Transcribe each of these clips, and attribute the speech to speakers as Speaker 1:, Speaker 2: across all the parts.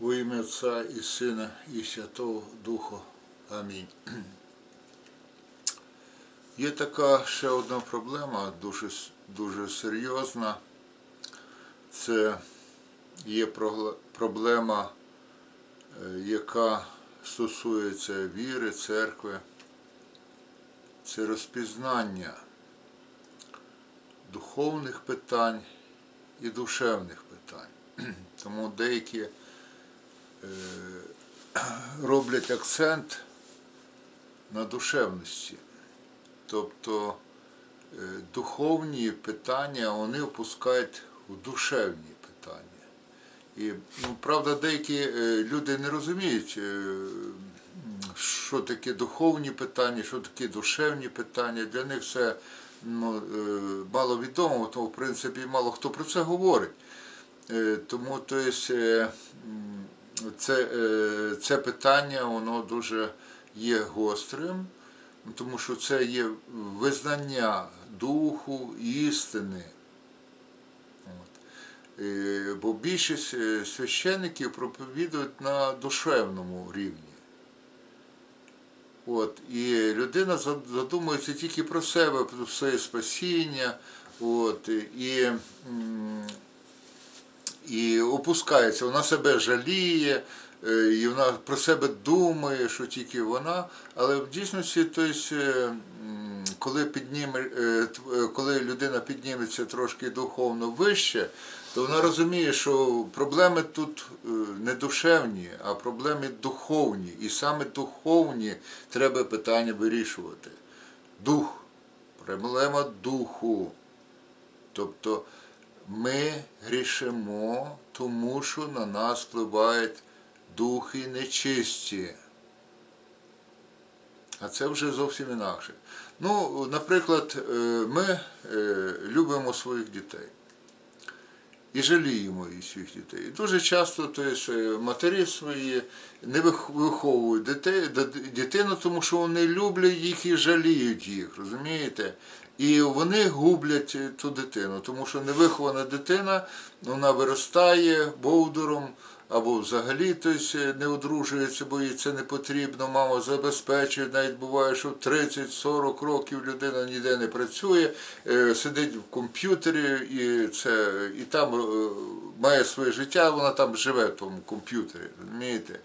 Speaker 1: Во ім'я Отця і Сина, і Святого Духа. Амінь. Є така ще одна проблема, дуже, дуже серйозна. Це є проблема, е, яка стосується віри, церкви. Це розпізнання духовних питань і душевних питань. Тому деякі роблять акцент на душевності. Тобто е, духовні питання вони опускають у душевні питання. І, ну, правда, деякі е, люди не розуміють, е, що таке духовні питання, що таке душевні питання. Для них це ну, е, мало відомо, тому в принципі мало хто про це говорить. Е, Тому то е, м, це, е, це питання воно дуже є гострим, тому що це є визнання духу істини. Е, Бо більшість е, священників проповідують на душевному рівні. От, і людина зад- задумується тільки про себе, про своє спасіння, от, і опускається, вона себе жаліє, е, і вона про себе думає, що тільки вона, але в дійсності, тобто, е, коли, підніме, е, коли людина підніметься трошки духовно вище, то вона розуміє, що проблеми тут не душевні, а проблеми духовні. І саме духовні треба питання вирішувати. Дух, проблема духу. Тобто ми грішимо, тому що на нас впливають духи нечисті. А це вже зовсім інакше. Ну, наприклад, е, ми е, любимо своїх дітей і жаліємо і своїх дітей. І дуже часто то є, матері свої не виховують дитину, тому що вони люблять їх і жаліють їх, розумієте? І вони гублять е, ту дитину, тому що невихована дитина вона виростає бовдуром. Або взагалі тобто, не одружується, бо їй це не потрібно, мама забезпечує, навіть буває, що 30-40 років людина ніде не працює, е, сидить в комп'ютері і це і там е, має своє життя, вона там живе в тому комп'ютері, розумієте?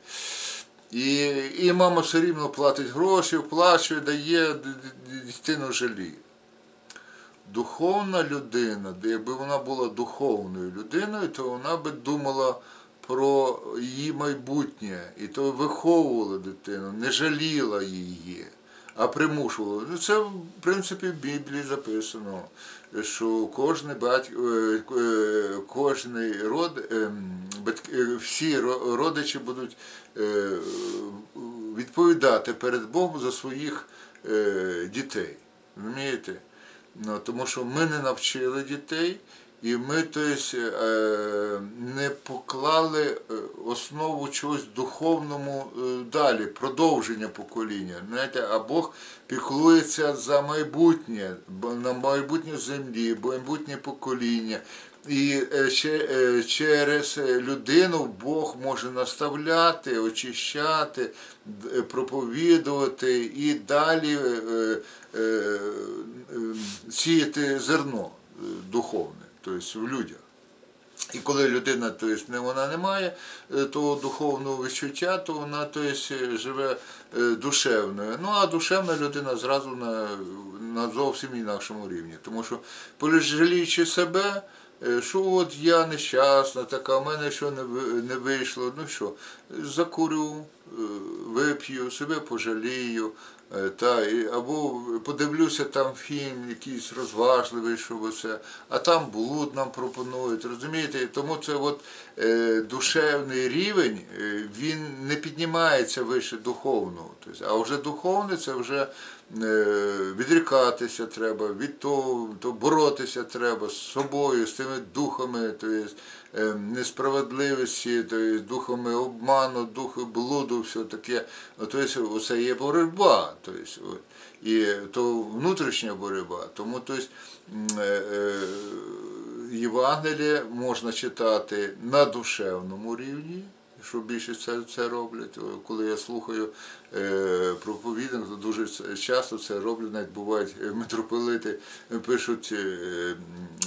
Speaker 1: І, і мама все рівно платить гроші, оплачує, дає, дитину жаліє. Духовна людина, де якби вона була духовною людиною, то вона би думала про її майбутнє, і то виховувала дитину, не жаліла її, а примушувала. Ну, це, в принципі, в Біблії записано, що кожний батько, е, е, кожний род, е, всі родичі будуть відповідати перед Богом за своїх дітей. Розумієте? Ну, тому що ми не навчили дітей, і ми тобто, е, не поклали е, основу чогось духовному е, далі, продовження покоління. Знаєте, а Бог піклується за майбутнє, на майбутнє землі, майбутнє покоління. І е, е, через людину Бог може наставляти, очищати, проповідувати і далі е, е, е, сіяти зерно е, духовне, тобто в людях. І коли людина тобто, вона не має е, того духовного відчуття, то вона тобто, живе е, душевною. Ну а душевна людина зразу на, на зовсім інакшому рівні. Тому що, жаліючи себе, е, що от я нещасна, така, в мене що не, вийшло, ну що, закурю, е, вип'ю, себе пожалію, е, та, або подивлюся там фільм якийсь розважливий, що оце, а там блуд нам пропонують, розумієте? Тому це от е, душевний рівень, е, він не піднімається вище духовного. А вже духовне це вже е, відрікатися треба, від того, то боротися треба з собою, з тими духами, тобто, е, несправедливості, тобто, духами обману, духи блуду, все таке. Тобто, оце є боротьба. От. І то внутрішня боротьба. Тому е, е, Євангеліє можна читати на душевному рівні, що більше це, це роблять. Коли я слухаю е, проповідник, то дуже часто це роблять, навіть бувають е, митрополити е, пишуть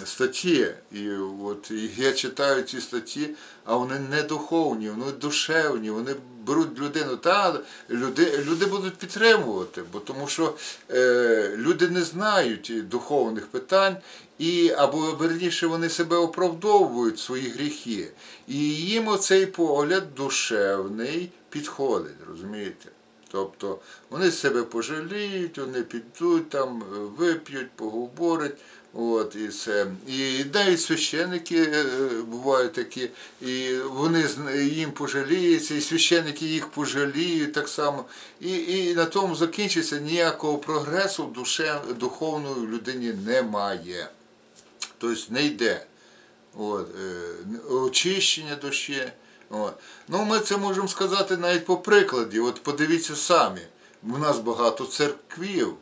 Speaker 1: статті. І от і я читаю ці статті, а вони не духовні, вони душевні, вони беруть людину. Та люди, люди будуть підтримувати, бо тому що е, люди не знають духовних питань, і або верніше вони себе оправдовують свої гріхи. І їм оцей погляд душевний підходить, розумієте? Тобто вони себе пожаліють, вони підуть там, вип'ють, поговорять. От, і це. І навіть священники е, бувають такі, і вони їм пожаліються, і священники їх пожаліють так само. І, і на тому закінчиться ніякого прогресу душе, духовної людині немає. Тобто не йде. От, е, очищення душі. От. Ну, ми це можемо сказати навіть по прикладі. От подивіться самі. У нас багато церквів.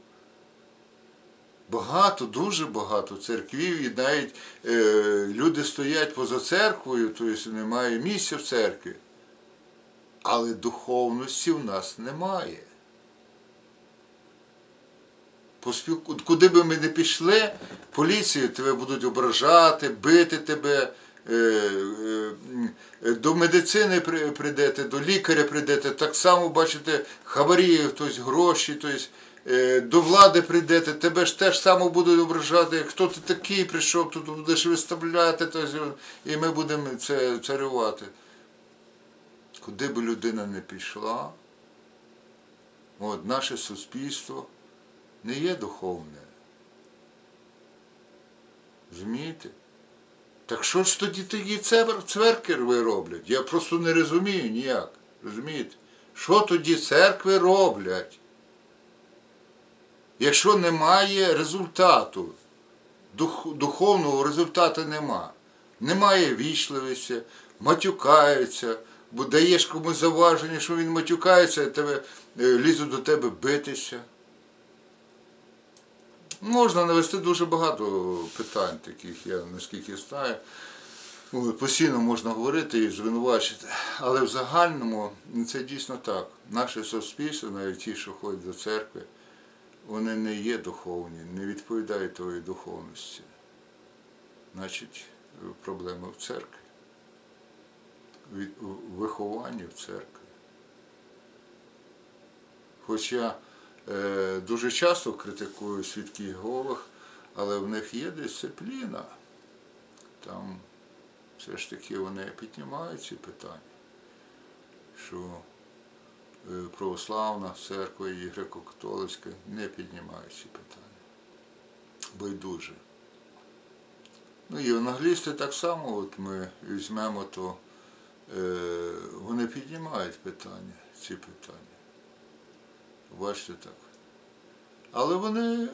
Speaker 1: Багато, дуже багато церквів, і навіть е, люди стоять поза церквою, тобто немає місця в церкві. Але духовності в нас немає. Поспілку... Куди би ми не пішли, поліцію тебе будуть ображати, бити тебе, до медицини прийдете, до лікаря прийдете, так само бачите хабарі, тобто гроші, тобто, е, до влади прийдете, тебе ж теж само будуть ображати, хто ти такий прийшов, тут будеш виставляти, тобто, і ми будемо це царювати. Куди би людина не пішла, от, наше суспільство не є духовне. Розумієте? Так що ж тоді тоді цер- церкви роблять? Я просто не розумію ніяк. Розумієте? Що тоді церкви роблять? Якщо немає результату, дух, духовного результату нема. Немає вічливості, матюкаються, бо даєш комусь заваження, що він матюкається, тебе, е, лізуть до тебе битися. Можна навести дуже багато питань таких, я наскільки знаю. Постійно можна говорити і звинувачити. Але в загальному це дійсно так. Наше суспільство, навіть ті, що ходять до церкви, вони не є духовні, не відповідають тої духовності. Значить, проблема в церкві. Від- в вихованні в церкві. Хоча дуже часто критикую свідків Єгових, але в них є дисципліна. Там все ж таки вони піднімають ці питання, що е, православна церква і греко-католицька не піднімають ці питання. Байдуже. Ну, євангелісти так само, от ми візьмемо, то е, вони піднімають питання, ці питання. Бачите так. Але вони е,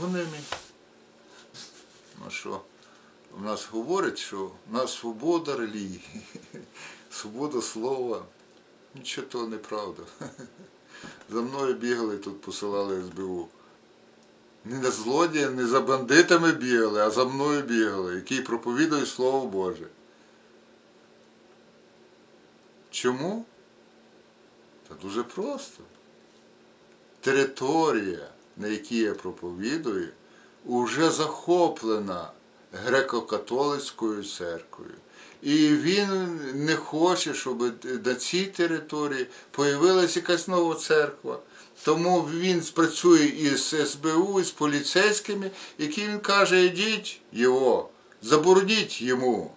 Speaker 1: гоними. Ну що, в нас говорять, що в нас свобода релігії, свобода слова. Нічого того неправда. За мною бігали тут, посилали СБУ. Не за злодієм, не за бандитами бігали, а за мною бігали, які проповідують Слово Боже. Чому? Та дуже просто. Територія, на якій я проповідую, уже захоплена греко-католицькою церквою. І він не хоче, щоб на цій території появилася якась нова церква. Тому він спрацює із СБУ, із поліцейськими, які він каже, ідіть його, забороніть йому.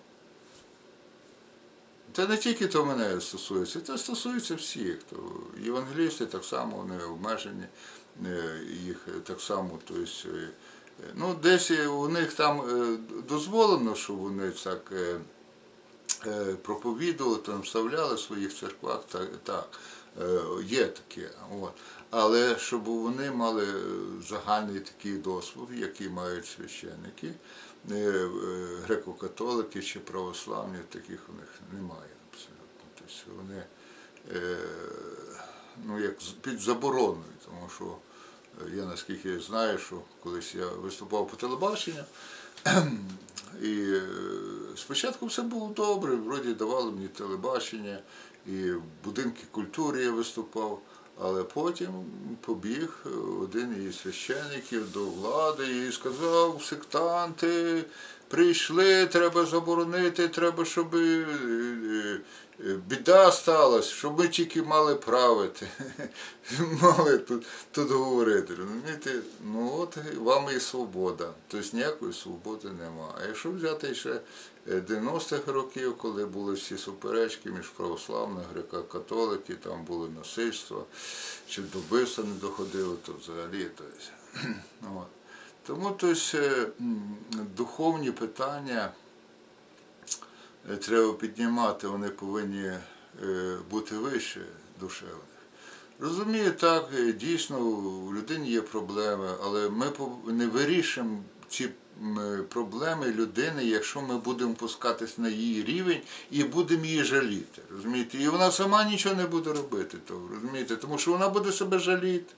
Speaker 1: Це не тільки то мене стосується, це стосується всіх. То євангелісти так само вони обмежені, е, їх так само, тобто, е, ну, десь у них там е, дозволено, що вони так проповідували, там вставляли в своїх церквах, так, так є таке. От. Але щоб вони мали загальний такий досвід, який мають священники, греко-католики чи православні, таких у них немає абсолютно. Тобто вони е, ну, як під забороною, тому що Я наскільки знаю, що колись я виступав по телебаченню, і е, спочатку все було добре, вроді давали мені телебачення, і в будинки культури я виступав. Але потім побіг один із священників до влади і сказав, сектанти прийшли, треба заборонити, треба, щоб е, е, біда сталася, щоб ми тільки мали правити, мали тут, тут говорити. Розумієте? Ну от вам і свобода. Тобто ніякої свободи нема. А якщо взяти ще 90-х років, коли були всі суперечки між православними, греко-католики, там були насильства, чи до вбивства не доходило, то взагалі. Тобто. Тому тобто, м, духовні питання е, треба піднімати, вони повинні е, бути вище душевних. Розумію, так, е, дійсно, у людини є проблеми, але ми не вирішимо ці е, проблеми людини, якщо ми будемо пускатись на її рівень і будемо її жаліти. Розумієте? І вона сама нічого не буде робити того, розумієте? Тому що вона буде себе жаліти.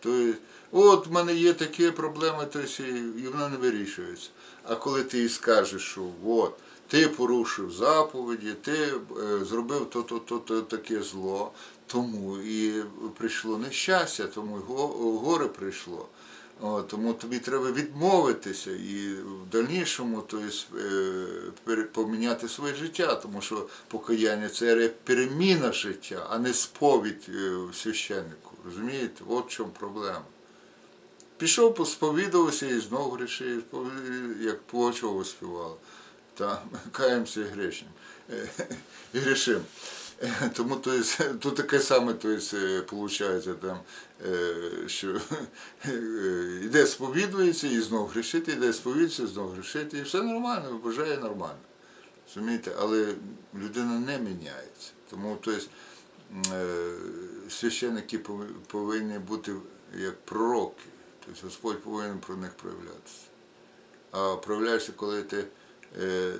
Speaker 1: Тобто, от в мене є такі проблеми, то і вона не вирішується. А коли ти їй скажеш, що от, ти порушив заповіді, ти е, зробив то-то, то-то таке зло, тому і прийшло нещастя, тому горе прийшло. О, тому тобі треба відмовитися і в дальнішому тобто, поміняти своє життя, тому що покаяння це переміна життя, а не сповідь е, священнику. Розумієте? От в чому проблема. Пішов, посповідувався і знову грішив, як Пугачова співала. Та каємося і. Е, І грішим. Е, Тому то есть, тут таке саме то есть, е, получається там, е, що е, йде сповідується і знову грішити, йде сповідується, знову грішити, і все нормально, вважає нормально. Розумієте? Але людина не міняється. Тому то е, священники повинні бути як пророки. Тобто Господь повинен про них проявлятися. А проявляєшся, коли ти е,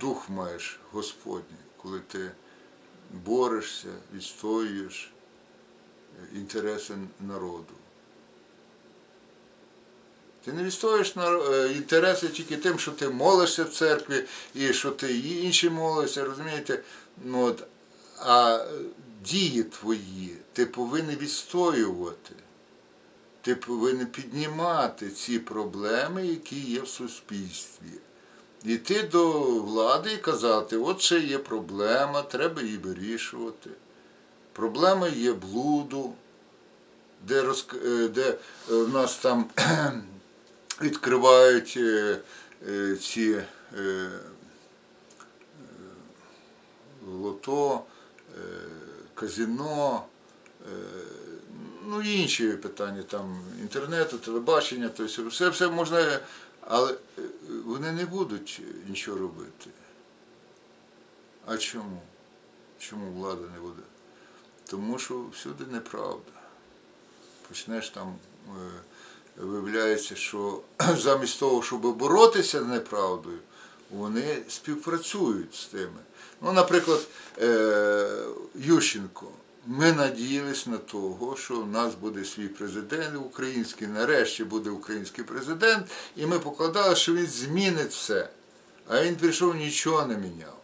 Speaker 1: дух маєш Господній, коли ти борешся, відстоюєш е, інтереси народу. Ти не відстоюєш е, інтереси тільки тим, що ти молишся в церкві і що ти інші молишся, розумієте? Ну, от, а е, дії твої ти повинен відстоювати. Ти повинен піднімати ці проблеми, які є в суспільстві. Йти до влади і казати, от ще є проблема, треба її вирішувати. Проблема є блуду, де, розк... е, де е, в нас там відкривають е, ці лото, казіно, е, ну і інші питання там інтернету, телебачення, тобто все, все можна, але е, вони не будуть нічого робити. А чому? Чому влада не буде? Тому що всюди неправда. Почнеш там, е, виявляється, що замість того, щоб боротися з неправдою, вони співпрацюють з тими. Ну, наприклад, е, Ющенко. Ми надіялись на того, що в нас буде свій президент український, нарешті буде український президент, і ми покладали, що він змінить все. А він прийшов, нічого не міняв.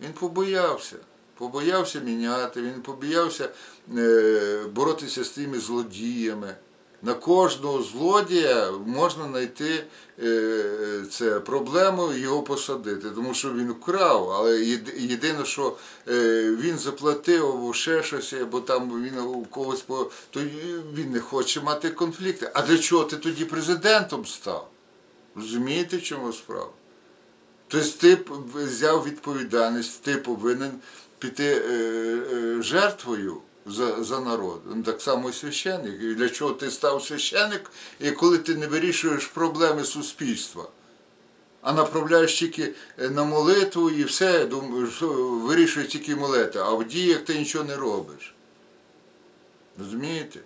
Speaker 1: Він побоявся. Побоявся міняти, він побоявся е, боротися з тими злодіями. На кожного злодія можна знайти е, це проблему його посадити, тому що він вкрав, але єдине, що е, він заплатив або ще щось, або там він у когось то він не хоче мати конфлікти. А для чого ти тоді президентом став? Розумієте, в чому справа? Тобто ти взяв відповідальність, ти повинен піти е, жертвою за, за народ. Ну, Так само і священник. І для чого ти став священник, і коли ти не вирішуєш проблеми суспільства, а направляєш тільки е, на молитву і все, думаєш, вирішуєш тільки молитва, а в діях ти нічого не робиш. Розумієте?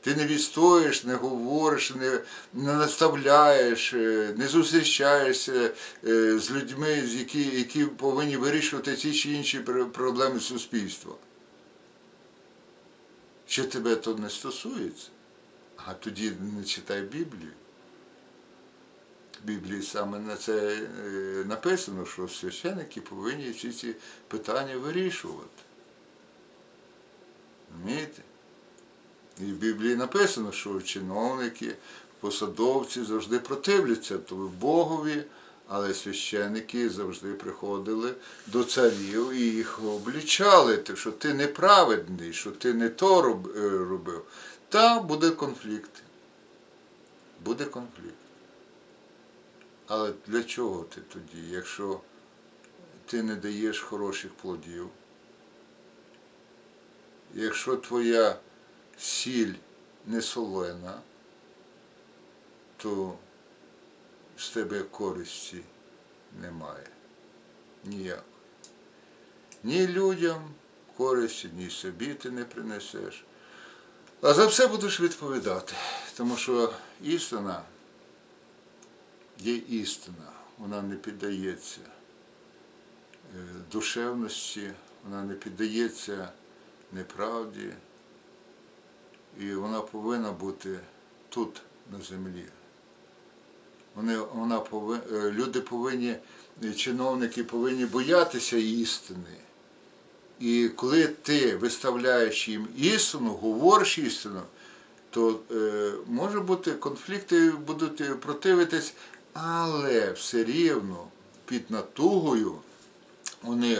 Speaker 1: Ти не відстоїш, не говориш, не, не наставляєш, е, не зустрічаєшся е, з людьми, які, які повинні вирішувати ті чи інші проблеми суспільства. Чи тебе то не стосується? А тоді не читай Біблію. В Біблії саме на це е, написано, що священники повинні всі ці питання вирішувати. Розумієте? І в Біблії написано, що чиновники, посадовці завжди противляться Богові, але священники завжди приходили до царів і їх облічали, що ти неправедний, що ти не то е, робив. Та буде конфлікт. Буде конфлікт. Але для чого ти тоді, якщо ти не даєш хороших плодів? Якщо твоя сіль не солена, то з тебе користі немає. Ніяк. Ні людям користі, ні собі ти не принесеш. А за все будеш відповідати. Тому що істина є істина, вона не піддається е, душевності, вона не піддається неправді, і вона повинна бути тут, на землі. Вони, вона пови, е, люди повинні, е, чиновники повинні боятися істини. І коли ти виставляєш їм істину, говориш істину, то е, може бути конфлікти будуть е, противитись, але все рівно під натугою вони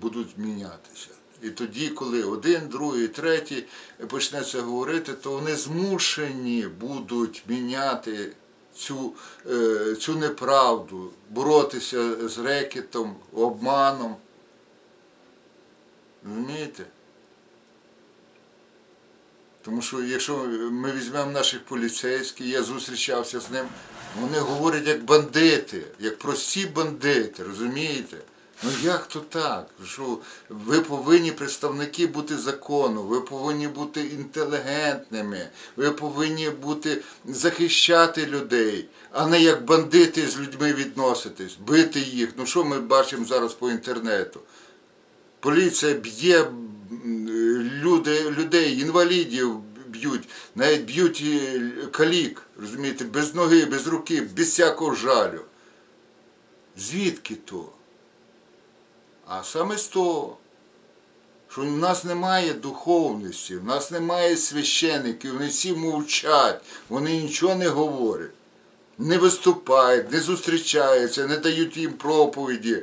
Speaker 1: будуть змінятися. І тоді, коли один, другий, третій почнеться говорити, то вони змушені будуть міняти цю, е, цю неправду, боротися з рекетом, обманом. Розумієте? Тому що якщо ми візьмемо наших поліцейських, я зустрічався з ним, вони говорять як бандити, як прості бандити, розумієте? Ну як то так? Що ви повинні представники бути закону, ви повинні бути інтелігентними, ви повинні бути захищати людей, а не як бандити з людьми відноситись, бити їх. Ну що ми бачимо зараз по інтернету? Поліція б'є люди, людей, інвалідів б'ють, навіть б'ють калік, розумієте, без ноги, без руки, без всякого жалю. Звідки то? А саме з того, що в нас немає духовності, в нас немає священиків, вони всі мовчать, вони нічого не говорять, не виступають, не зустрічаються, не дають їм проповіді.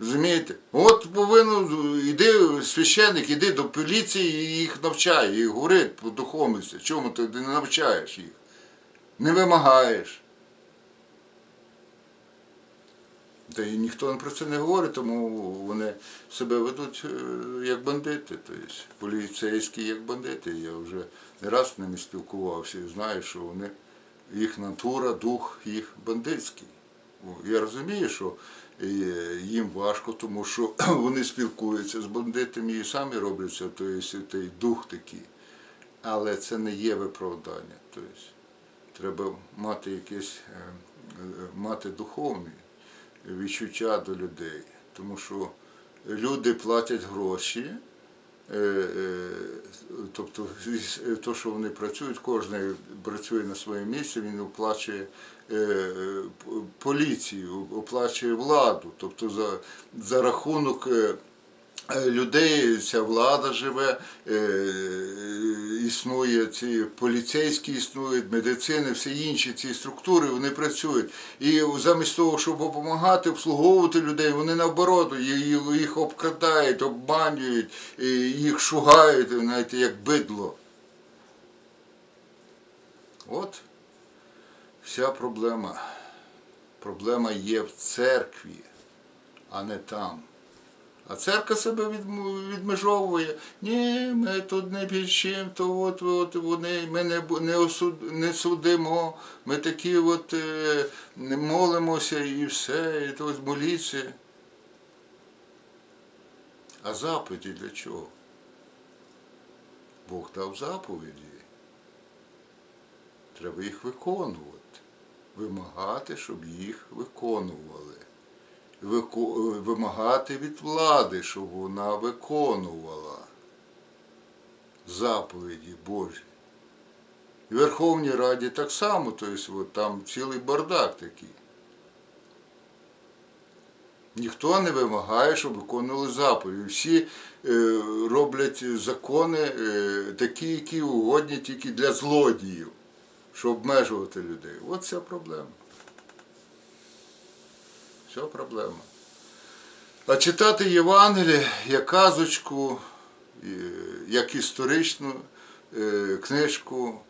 Speaker 1: Розумієте? От повинен, іди священник, іди до поліції і їх навчай, і говори по духовності. Чому ти не навчаєш їх? Не вимагаєш. Та і ніхто про це не говорить, тому вони себе ведуть е, як бандити, тобто поліцейські як бандити. Я вже не раз з ними спілкувався і знаю, що вони, їх натура, дух їх бандитський. Я розумію, що е, їм важко, тому що вони спілкуються з бандитами і самі робляться, тобто той дух такий. Але це не є виправдання. Тобто треба мати якесь е, мати духовне відчуття до людей. Тому що люди платять гроші, е, е, тобто то, що вони працюють, кожен працює на своєму місці, він оплачує е, поліцію, оплачує владу. Тобто за, за рахунок людей ця влада живе, існує ці поліцейські існують, медицини, всі інші ці структури, вони працюють. І замість того, щоб допомагати, обслуговувати людей, вони наоборот їх, обкрадають, обманюють, їх шугають, знаєте, як бидло. От вся проблема. Проблема є в церкві, а не там. А церква себе відмежовує. Ні, ми тут не чим, то от, от вони, ми не, не, осуд, не судимо, ми такі от е, не молимося і все, і то ось моліться. А заповіді для чого? Бог дав заповіді. Треба їх виконувати. Вимагати, щоб їх виконували вико- вимагати від влади, щоб вона виконувала заповіді Божі. І в Верховній Раді так само, тобто, там цілий бардак такий. Ніхто не вимагає, щоб виконували заповіді. Всі е, роблять закони е, такі, які угодні тільки для злодіїв, щоб обмежувати людей. От вся проблема. Вся проблема. А читати Євангеліє як казочку, як історичну е, книжку,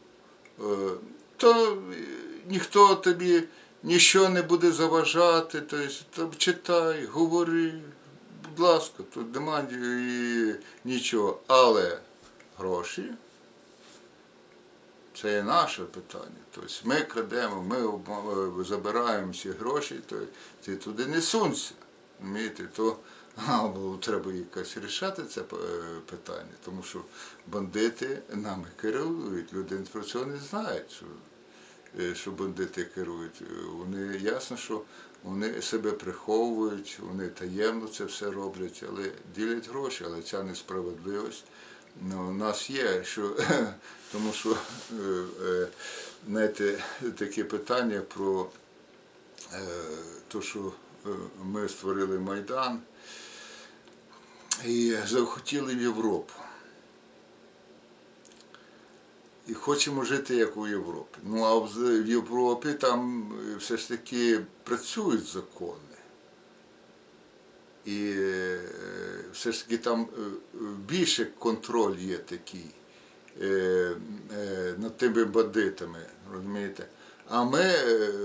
Speaker 1: е, то ніхто тобі нічого не буде заважати, тобто, читай, говори, будь ласка, тут нема ні- нічого. Але гроші це є наше питання. Тобто ми крадемо, ми обма- забираємо всі гроші, то ти туди не сунься. То або треба якось рішати це е, питання, тому що бандити нами керують. Люди про цього не знають, що, е, що бандити керують. Е, Вони ясно, що вони себе приховують, вони таємно це все роблять, але ділять гроші, але ця несправедливість. Ну, у нас є, що, тому що е, е, знаєте, таке питання про те, що е, ми створили Майдан і захотіли в Європу. І хочемо жити як у Європі. Ну а в Європі там все ж таки працюють закони. І все ж таки там е, більше контроль є такий е, е, над тими бандитами, розумієте? А ми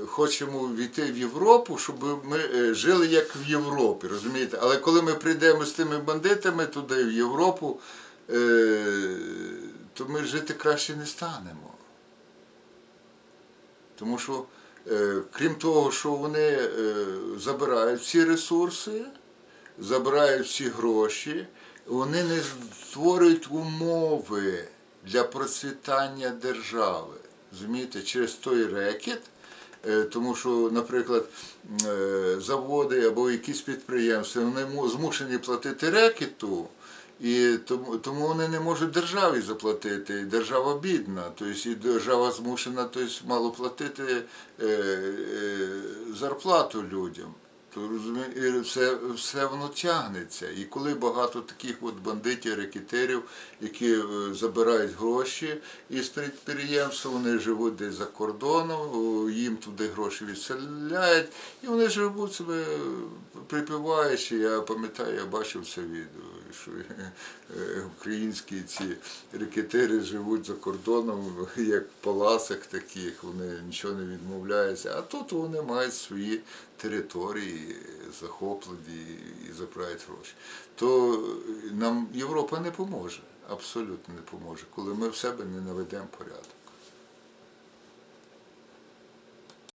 Speaker 1: хочемо війти в Європу, щоб ми жили як в Європі, розумієте? Але коли ми прийдемо з тими бандитами туди, в Європу, то ми жити краще не станемо. Тому що, крім того, що вони забирають всі ресурси, забирають всі гроші, вони не створюють умови для процвітання держави. Розумієте, через той рекет, е, тому що, наприклад, е, заводи або якісь підприємства вони му- змушені платити рекету, і тому, тому вони не можуть державі заплатити. І держава бідна, тобто і держава змушена тобто, мало платити е, е, зарплату людям. То розумі- все, все воно тягнеться. І коли багато таких от бандитів, рекетерів, які е, забирають гроші із підприємства, вони живуть десь за кордоном, їм туди гроші відселяють, і вони живуть себе припіваючи. Я пам'ятаю, я бачив це відео, що е, українські ці рекетери живуть за кордоном, як в палацах таких, вони нічого не відмовляються. А тут вони мають свої території захоплені і забирають гроші. То нам Європа не поможе, абсолютно не поможе, коли ми в себе не наведемо порядок.